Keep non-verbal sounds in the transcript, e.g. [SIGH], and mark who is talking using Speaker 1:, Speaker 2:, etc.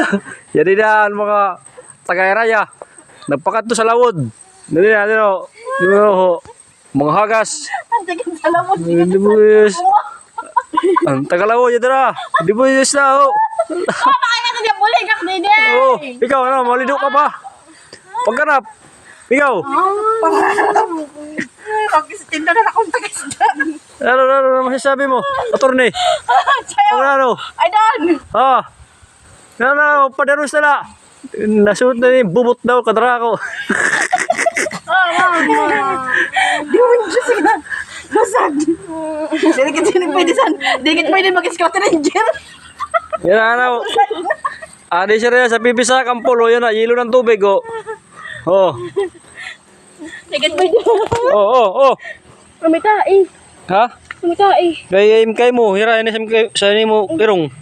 Speaker 1: [LAUGHS] Yan din yan mga tagayraya. Nagpakat to sa lawod. Dali na, dali ho. Mga hagas.
Speaker 2: Ang tigil sa lamot.
Speaker 1: Hindi mo yes. Ang tagalawo, yan na. Hindi mo yes na. [LAUGHS]
Speaker 2: Oh, makaya ka niya bulig eh.
Speaker 1: Oh, ikaw, ano, malido ka pa. Pagkanap. Ikaw.
Speaker 2: Pag-istinda na akong tagisda.
Speaker 1: Ano, ano, ano, masasabi mo? Attorney. [LAUGHS]
Speaker 2: Sayo.
Speaker 1: Ano, ano?
Speaker 2: Ay, Dan.
Speaker 1: Ha? Na na. Nasuot na ni bubot daw, kadra ko.
Speaker 2: Ah, mama. Di mo yung Diyos ka. Basag. Dili ka sinin pwede san. Dili ka pwede mag-scout ranger.
Speaker 1: Yan na, ano. Adi siya rin sa pipisa, kampulo, yan na, yelo ng tubig, oh. Oh,
Speaker 2: Dili ka pwede.
Speaker 1: oh, oh, oh.
Speaker 2: Pumitai.
Speaker 1: Ha?
Speaker 2: Pumitai.
Speaker 1: Kaya im kay mo, hira ini sa mo pirong.